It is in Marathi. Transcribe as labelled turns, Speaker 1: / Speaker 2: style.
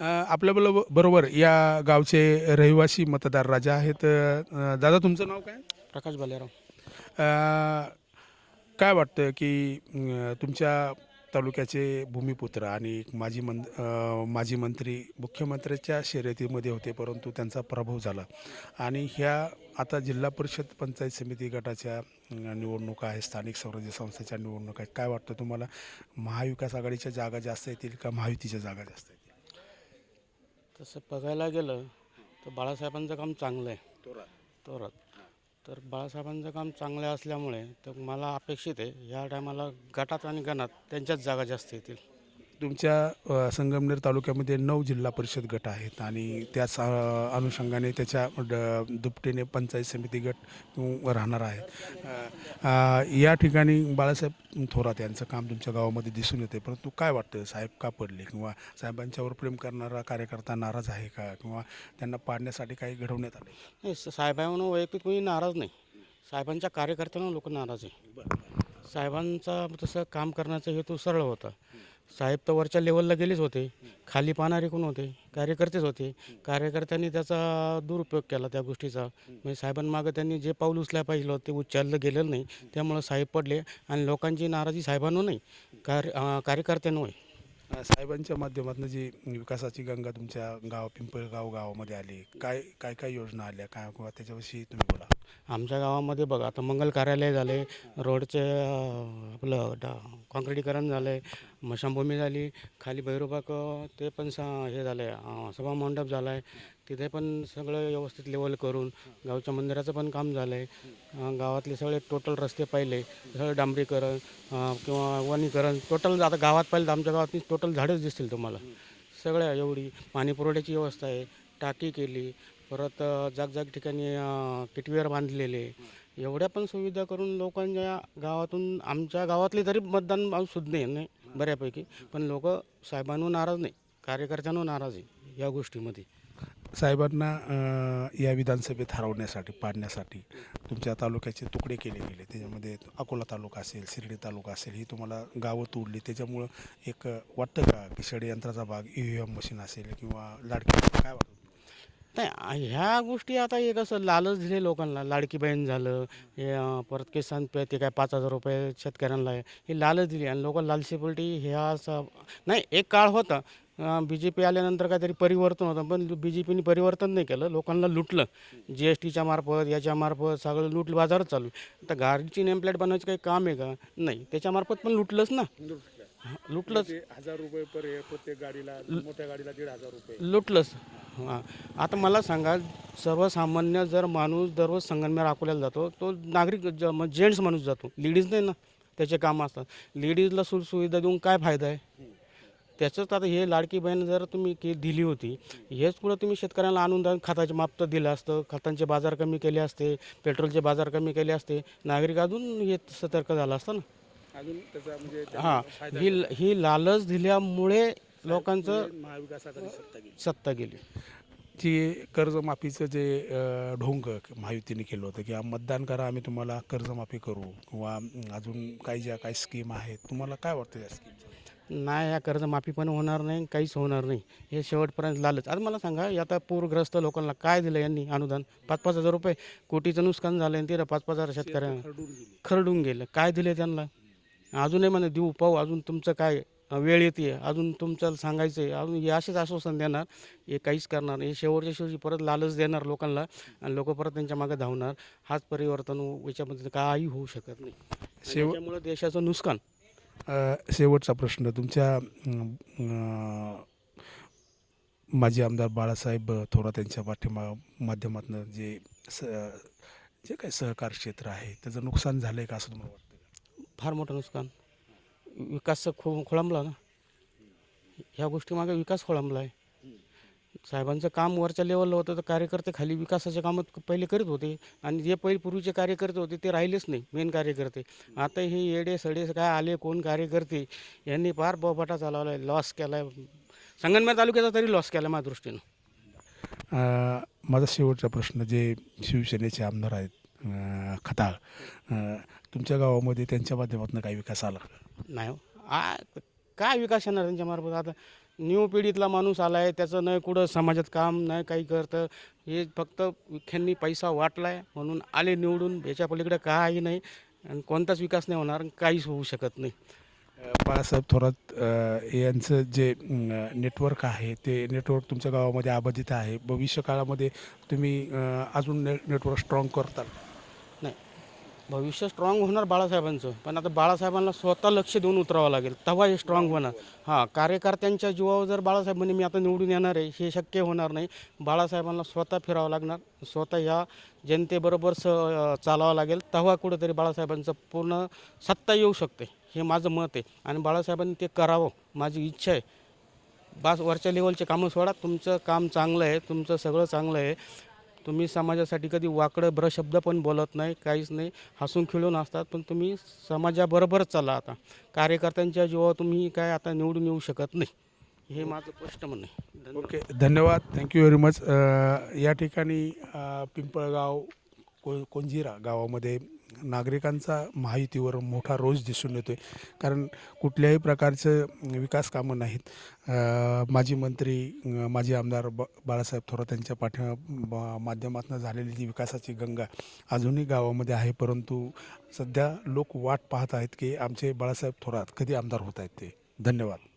Speaker 1: आपल्या बरोबर बरोबर या गावचे रहिवासी मतदार राजा आहेत. अ, दादा तुमचं नाव काय?
Speaker 2: प्रकाश बालेराव.
Speaker 1: अ, काय वाटतं की अ, तुमच्या तालुक्याचे भूमिपुत्र आणि माजी मं अ, माजी मंत्री मुख्यमंत्र्याच्या शर्यतीमध्ये होते परंतु त्यांचा पराभव झाला. आणि ह्या आता जिल्हा परिषद पंचायत समिती गटाच्या अ, निवडणुका आहेत स्थानिक स्वराज्य संस्थेच्या निवडणुका आहेत काय वाटतं तुम्हाला? महाविकास आघाडीच्या जागा जास्त येतील का? महायुतीच्या जागा जास्त येतील?
Speaker 2: तसं बघायला गेलं तर बाळासाहेबांचं काम चांगलं आहे. तोरात तर बाळासाहेबांचं काम चांगलं असल्यामुळे तर मला अपेक्षित आहे या टायमाला गटात आणि गणात त्यांच्याच जागा जास्त येतील.
Speaker 1: तुमच्या संगमनेर तालुक्यामध्ये नऊ जिल्हा परिषद गट आहेत आणि त्याच अ, अनुषंगाने त्याच्या ड- दुपटीने पंचायत समिती गट राहणार आहेत या ठिकाणी बाळासाहेब थोरात यांचं काम तुमच्या गावामध्ये दिसून येते परंतु काय वाटतं? साहेब का पडले? किंवा साहेबांच्यावर प्रेम करणारा कार्यकर्ता नाराज आहे का? किंवा त्यांना पाडण्यासाठी काही घडवण्यात आले?
Speaker 2: नाही स- साहेबांवर वैयक्तिक कोणी नाराज नाही. साहेबांच्या कार्यकर्त्यांना लोक नाराज आहे. साहेबांचा तसं काम करण्याचा हेतू सरळ होता. साहेब तर वरच्या लेवलला गेलेच होते. खाली पाहणारे कोण होते? कार्यकर्तेच होते. कार्यकर्त्यांनी त्याचा दुरुपयोग केला त्या गोष्टीचा. म्हणजे साहेबांमागं त्यांनी जे पाऊल उचलायला पाहिजे होतं ते उचललं गेलेलं नाही. त्यामुळं साहेब पडले आणि लोकांची नाराजी साहेबांवर नाही. कार्य अं, कार्यकर्त्यांवर. आहे
Speaker 1: साहेबांच्या माध्यमातून जी विकासाची गंगा तुमच्या गाव पिंपळगाव गावामध्ये आली काय काय काय योजना आल्या काय किंवा त्याच्याविषयी तुम्ही बोला.
Speaker 2: आमच्या गावामध्ये बघा आता मंगल कार्यालय झाले रोडचे आपलं डा काँक्रिटीकरण झालं आहे मशानभूमी झाली खाली भैरोबाक ते पण सा हे झालं आहे सभा मंडप झाला आहे तिथे पण सगळं व्यवस्थित लेवल करून गावच्या मंदिराचं पण काम झालं आहे गावातले सगळे टोटल रस्ते पाहिले सगळं डांबरीकरण किंवा वनीकरण टोटल आता गावात पाहिलं तर आमच्या गावात टोटल झाडंच दिसतील तुम्हाला. सगळ्या एवढी पाणी पुरवठ्याची व्यवस्था आहे टाकी केली परत जागजाग ठिकाणी किटवेअर बांधलेले. एवढ्या पण सुविधा करून लोकांच्या गावातून आमच्या गावातले तरी मतदान अजून नाही नाही बऱ्यापैकी. पण लोक साहेबांवर नाराज नाही कार्यकर्त्यांवर नाराज आहे या गोष्टीमध्ये.
Speaker 1: साहेबांना या विधानसभेत हरवण्यासाठी पाडण्यासाठी तुमच्या तालुक्याचे तुकडे केले गेले. त्याच्यामध्ये अकोला तालुका असेल शिर्डी तालुका असेल ही तुम्हाला गावं तोडली. त्याच्यामुळं एक वाटतं का की षडयंत्राचा भाग ई व्ही एम मशीन असेल किंवा लाडकी काय वाटतं?
Speaker 2: नाही ह्या गोष्टी आता एक असं लालच दिले लोकांना. लाडकी बहीण झालं हे परत किसान पे ते काय पाच हजार रुपये शेतकऱ्यांना हे लालच दिली. आणि लोक लालशीपोटी ह्या असं नाही एक काळ होता. बी जे पी आल्यानंतर काहीतरी परिवर्तन होतं. पण बी जे पीने परिवर्तन नाही केलं. लोकांना लुटलं. जी एस टीच्या मार्फत याच्या मार्फत सगळं लूट बाजारच चालू आहे. आता गाडीची नेमप्लेट बनवायचं काही काम आहे का? नाही. त्याच्यामार्फत पण लुटलंच ना. लुटलंच.
Speaker 1: हजार रुपये पर प्रत्येक गाडीला मोठ्या गाडीला दीड हजार रुपये.
Speaker 2: लुटलंच. हां. आता मला सांगा सर्वसामान्य जर माणूस दररोज संगमनेर अकोल्याला जातो तो नागरिक ज जेंट्स माणूस जातो. लेडीज नाही ना. त्याचे कामं असतात. लेडीजला सुविधा देऊन काय फायदा आहे? त्याचंच आता हे लाडकी बहीण जर तुम्ही के दिली होती हेच पुढं तुम्ही शेतकऱ्यांना आणून द्या खताचे माप तर दिलं असतं खतांचे बाजार कमी केले असते पेट्रोलचे बाजार कमी केले असते नागरिक अजून हे सतर्क झालं असतं ना?
Speaker 1: अजून त्याचा म्हणजे
Speaker 2: हां ही ही लालच दिल्यामुळे लोकांचं
Speaker 1: महाविकास आघाडी सत्ता गेली.
Speaker 2: सत्ता गेली.
Speaker 1: जी कर्जमाफीचं जे अ, ढोंग महायुतीने केलं होतं की मतदान करा आम्ही तुम्हाला कर्जमाफी करू किंवा अजून काही ज्या काही स्कीम आहेत तुम्हाला काय वाटतं या स्कीमचं?
Speaker 2: नाही या कर्जमाफी पण होणार नाही काहीच होणार नाही. हे शेवटपर्यंत लालच आता मला सांगा आता पूरग्रस्त लोकांना काय दिलं यांनी अनुदान? पाच पाच हजार रुपये. कोटीचं नुकसान झालं आणि तिथं पाच पाच हजार शेतकऱ्यांना खरडून गेलं. काय दिले त्यांना? अजूनही म्हणे देऊ पाहू अजून तुमचं काय वेळ येते अजून तुमचं सांगायचं आहे अजून हे असेच आश्वासन देणार. हे काहीच करणार. हे शेवटच्या शेवटी परत लालच देणार लोकांना आणि लोक परत त्यांच्या मागे धावणार. हाच परिवर्तन याच्यामध्ये काही होऊ शकत नाही.
Speaker 1: शेव-
Speaker 2: त्यामुळे देशाचं नुकसान
Speaker 1: शेवटचा प्रश्न. तुमच्या माजी आमदार बाळासाहेब थोरात यांच्या पाठिंबा माध्यमातून जे स जे काही सहकार क्षेत्र आहे त्याचं नुकसान झालं आहे का असं तुम्हाला वाटतं
Speaker 2: फार मोठं नुकसान. विकास खो खोळंबला ना. ह्या गोष्टीमागे विकास खोळंबला आहे साहेबांचं काम वरच्या लेवलला होतं तर कार्यकर्ते खाली विकासाचे कामं पहिले करीत होते. आणि जे पहिले पूर्वीचे कार्यकर्ते होते ते राहिलेच नाही मेन कार्यकर्ते. आता हे येडे सडे काय आले कोण कार्यकर्ते? यांनी फार बोबाटा चालवला आहे लॉस केला आहे संगमनेर तालुक्याचा तरी लॉस केला माझ्या दृष्टीनं.
Speaker 1: माझा शेवटचा प्रश्न जे शिवसेनेचे आमदार आहेत खताळ तुमच्या गावामध्ये त्यांच्या माध्यमातून काही विकास आला?
Speaker 2: नाही हो. काय विकास येणार त्यांच्या मार्फत? आता न्यू पिढीतला माणूस आला आहे त्याचं नाही कुठं समाजात काम नाही काही करतं. हे फक्त विख्यांनी पैसा वाटला आहे म्हणून आले निवडून. याच्या पलीकडे काही नाही आणि कोणताच विकास नाही होणार काहीच होऊ शकत नाही.
Speaker 1: बाळासाहेब थोरात यांचं जे नेटवर्क आहे ते नेटवर्क तुमच्या गावामध्ये आबाधित आहे. भविष्य काळामध्ये तुम्ही अजून ने नेटवर्क स्ट्रॉंग करताल.
Speaker 2: भविष्य स्ट्रॉंग होणार बाळासाहेबांचं. पण आता बाळासाहेबांना स्वतः लक्ष देऊन उतरावं लागेल. तेव्हा हे स्ट्रॉंग होणार. हां कार्यकर्त्यांच्या जीवावर जर बाळासाहेबांनी मी आता निवडून येणार आहे हे शक्य होणार नाही. बाळासाहेबांना स्वतः फिरावं लागणार. स्वतः ह्या जनतेबरोबर स चालावं लागेल. तेव्हा कुठंतरी बाळासाहेबांचं पूर्ण सत्ता येऊ शकते. हे माझं मत आहे. आणि बाळासाहेबांनी ते करावं. माझी इच्छा आहे. बास वरच्या लेवलचे कामं सोडा. तुमचं काम चांगलं आहे. तुमचं सगळं चांगलं आहे. तुम्ही समाजासाठी कधी वाकडं ब्रशब्द पण बोलत नाही काहीच नाही. हसून खिळून असतात पण तुम्ही समाजाबरोबरच चाला आता. कार्यकर्त्यांच्या जीवावर तुम्ही काय आता निवडून येऊ शकत नाही. हे माझं स्पष्ट म्हणणं आहे.
Speaker 1: ओके धन्यवाद. थँक्यू व्हेरी मच या ठिकाणी पिंपळगाव को कोंजिरा गावामध्ये नागरिकांचा महायुतीवर मोठा रोष दिसून येतो आहे कारण कुठल्याही प्रकारचं विकास कामं नाहीत. माजी मंत्री माजी आमदार ब बाळासाहेब थोरात यांच्या पाठ्या माध्यमातून झालेली जी विकासाची गंगा अजूनही गावामध्ये आहे. परंतु सध्या लोक वाट पाहत आहेत की आमचे बाळासाहेब थोरात कधी आमदार होत आहेत ते. धन्यवाद.